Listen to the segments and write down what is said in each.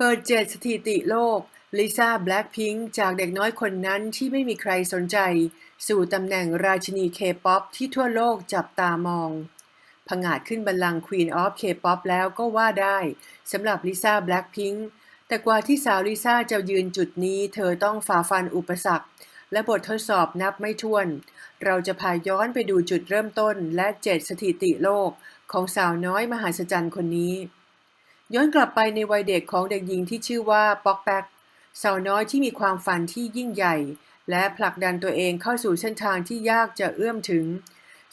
เปิดเจ็ดสถิติโลก ลิซ่าแบล็ p พิงค์จากเด็กน้อยคนนั้นที่ไม่มีใครสนใจ สู่ตำแหน่งราชินีเคป๊อปที่ทั่วโลกจับตามองผงาดขึ้นบัลลังก์ Queen of K-pop แล้วก็ว่าได้สำหรับลิซ่าแบล็ p พิงค์แต่กว่าที่สาวลิซ่าจะยืนจุดนี้ เธอต้องฝ่าฟันอุปสรรค และบททดสอบนับไม่ถ้วน เราจะพาย้อนไปดูจุดเริ่มต้นและเจ็ดสถิติโลก ของสาวน้อยมหาศจรรย์คนนี้ ย้อนกลับไปในวัยเด็กของเด็กหญิงที่ชื่อว่าป๊อกแป๊กสาวน้อยที่มีความฝันที่ยิ่งใหญ่ และผลักดันตัวเองเข้าสู่เส้นทางที่ยากจะเอื้อมถึง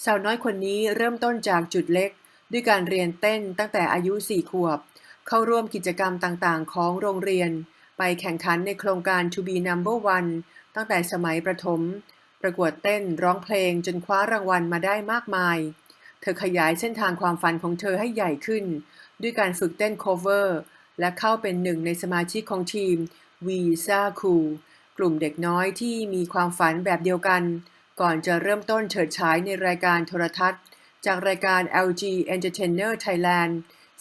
สาวน้อยคนนี้เริ่มต้นจากจุดเล็ก ด้วยการเรียนเต้นตั้งแต่อายุสี่ขวบ เข้าร่วมกิจกรรมต่างๆ ของโรงเรียน ไปแข่งขันในโครงการ To be number one ตั้งแต่สมัยประถม ประกวดเต้นร้องเพลงจนคว้ารางวัลมาได้มากมาย เธอขยายเส้นทางความฝันของเธอให้ใหญ่ขึ้น ด้วยการฝึกเต้น cover และเข้าเป็นหนึ่งในสมาชิกของทีมวีซ่าคูกลุ่มเด็กน้อยที่มีความฝันแบบเดียวกัน ก่อนจะเริ่มต้นเฉิดฉายในรายการโทรทัศน์ จากรายการ LG Entertainer Thailand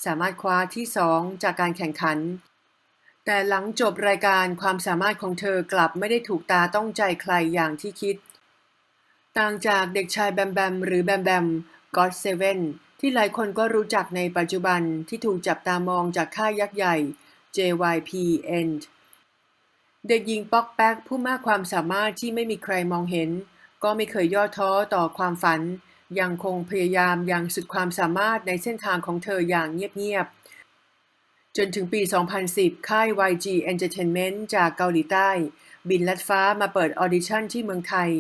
สามารถคว้าที่ 2 จากการแข่งขัน แต่หลังจบรายการความสามารถของเธอกลับไม่ได้ถูกตาต้องใจใครอย่างที่คิด ต่างจากเด็กชายแบมแบมหรือแบมแบม God Seven ที่หลายคนก็รู้จักในปัจจุบันที่ถูกจับตามองจากค่ายยักษ์ใหญ่ JYP End เด็กหญิงป๊อกแป๊กผู้มากความสามารถที่ไม่มีใครมองเห็น ก็ไม่เคยย่อท้อต่อความฝัน ยังคงพยายามอย่างสุดความสามารถในเส้นทางของเธออย่างเงียบๆ จนถึงปี 2010 ค่าย YG Entertainment จากเกาหลีใต้ บินลัดฟ้ามาเปิดออดิชั่นที่เมืองไทย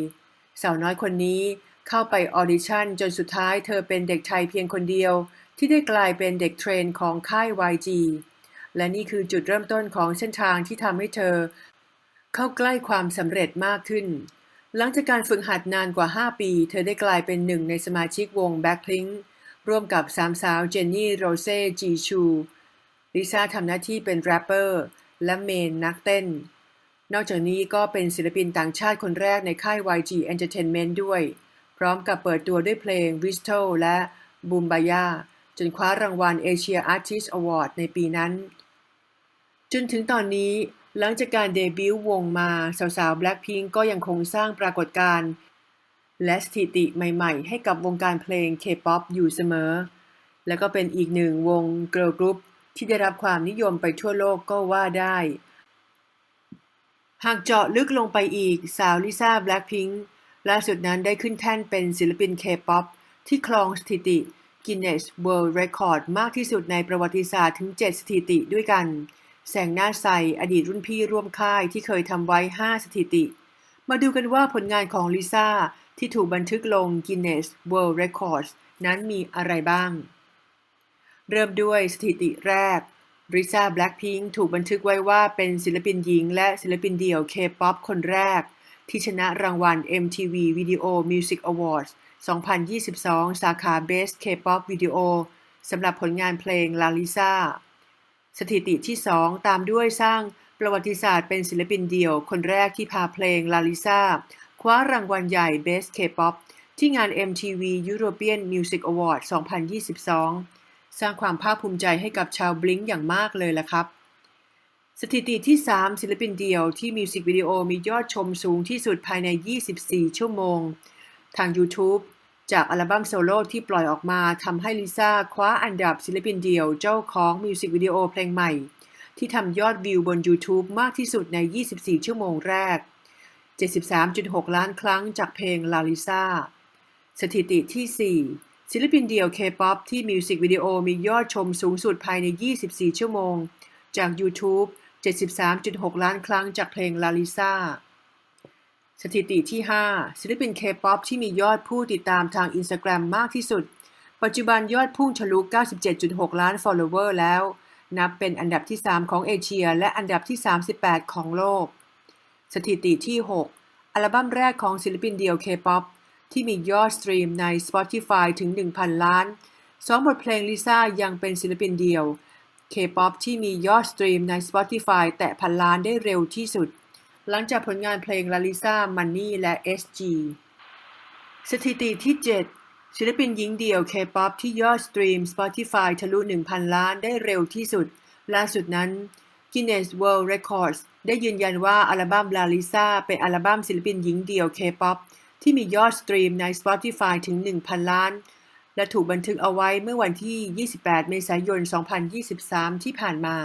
สาวน้อยคนนี้ เข้าไปออดิชั่นจนสุดท้ายเธอเป็นเด็กไทยเพียงคนเดียว ที่ได้กลายเป็นเด็กเทรนของค่าย YG และนี่คือจุดเริ่มต้นของเส้นทางที่ทำให้เธอ เข้าใกล้ความสำเร็จมากขึ้น หลังจากการฝึกหัดนานกว่า 5 ปี เธอได้กลายเป็นหนึ่งในสมาชิกวง Blackpink ร่วมกับสามสาวเจนนี่ โรเซ่ จีชูลิซ่าทำหน้าที่เป็นแรปเปอร์ และเมนนักเต้น นอกจากนี้ก็เป็นศิลปินต่างชาติคนแรกในค่าย YG Entertainment ด้วย พร้อมกับเปิดตัวด้วยเพลง w i s t o และ b o o m b a y a จนคว้ารางวัล Asia Artist Award ในปีนั้น จนถึงตอนนี้หลังจากการเดบิวต์วงมา สาวๆ Blackpink ก็ยังคงสร้างปรากฏการณ์และสถิติใหม่ๆ ให้กับวงการเพลง K-POP อยู่เสมอ และก็เป็นอีกหนึ่งวง Girl Group ที่ได้รับความนิยมไปทั่วโลกก็ว่าได้ หากเจาะลึกลงไปอีกสาวลิซ่าแบล็ p พิงค์ ล่าสุดนั้นได้ขึ้นแท่นเป็นศิลปิน K-POP ที่ครองสถิติ Guinness World Record มากที่สุดในประวัติศาสตร์ถึง 7 สถิติด้วยกัน แสงหน้าใสอดีตรุ่นพี่ร่วมค่ายที่เคยทำไว้ 5 สถิติ มาดูกันว่าผลงานของลิซ่าที่ถูกบันทึกลง Guinness World Records นั้นมีอะไรบ้าง เริ่มด้วยสถิติแรกริซ่าแบล็ p พิงค์ถูกบันทึกไว้ว่าเป็นศิลปินหญิงและศิลปินเดี่ยว K-POP คนแรก ที่ชนะรางวัล MTV Video Music Awards 2022 สาขา Best K-POP Video สำหรับผลงานเพลง La Lisa สถิติที่ 2 ตามด้วยสร้างประวัติศาสตร์เป็นศิลปินเดี่ยว คนแรกที่พาเพลง La Lisa คว้ารางวัลใหญ่ Best K-POP ที่งาน MTV European Music Award 2022 สร้างความภาคภูมิใจให้กับชาวบลิงอย่างมากเลยละครับ สถิติที่ 3 ศิลปินเดี่ยวที่มิวสิกวิดีโอมียอดชมสูงที่สุดภายใน 24 ชั่วโมง ทาง YouTube จากอัลบั้มโซโล่ที่ปล่อยออกมาทำให้ลิซ่าคว้าอันดับศิลปินเดี่ยวเจ้าของมิวสิกวิดีโอเพลงใหม่ ที่ทำยอดวิวบน YouTube มากที่สุดใน 24 ชั่วโมงแรก 73.6 ล้านครั้งจากเพลงลาลิซ่าสถิติที่ 4 ศิลปินเดี่ยว K-POP ที่มิวสิกวิดีโอมียอดชมสูงสุดภายใน 24 ชั่วโมง จาก YouTube 73.6 ล้านครั้งจากเพลงลาลิซ่าสถิติที่ 5 ศิลปิน K-POP ที่มียอดผู้ติดตามทาง Instagram มมากที่สุด ปัจจุบันยอดพุ่งทะลุ 97.6 ล้าน follower แล้ว นับเป็นอันดับที่ 3 ของเอเชีย และอันดับที่ 38 ของโลก สถิติที่ 6 อัลบั้มแรกของศิลปินเดี่ยว K-POP ที่มียอดสตรีมใน Spotify ถึง 1,000 ล้านสองบทเพลงลิซ่ายังเป็นศิลปินเดี่ยว K-POP ที่มียอดสตรีมใน Spotify แตะพันล้านได้เร็วที่สุด หลังจากผลงานเพลง ลาลิซ่า มันนี่ และ SG สถิติที่ 7 ศิลปินหญิงเดี่ยว K-POP ที่ยอดสตรีม Spotify ทะลุ 1,000 ล้านได้เร็วที่สุด ล่าสุดนั้น Guinness World Records ได้ยืนยันว่าอัลบั้ม La Lisa เป็นอัลบั้มศิลปินหญิงเดี่ยว K-POP ที่มียอดสตรีมใน Spotify ถึง 1,000 ล้าน และถูกบันทึกเอาไว้เมื่อวันที่ 28 เมษายน 2023 ที่ผ่านมา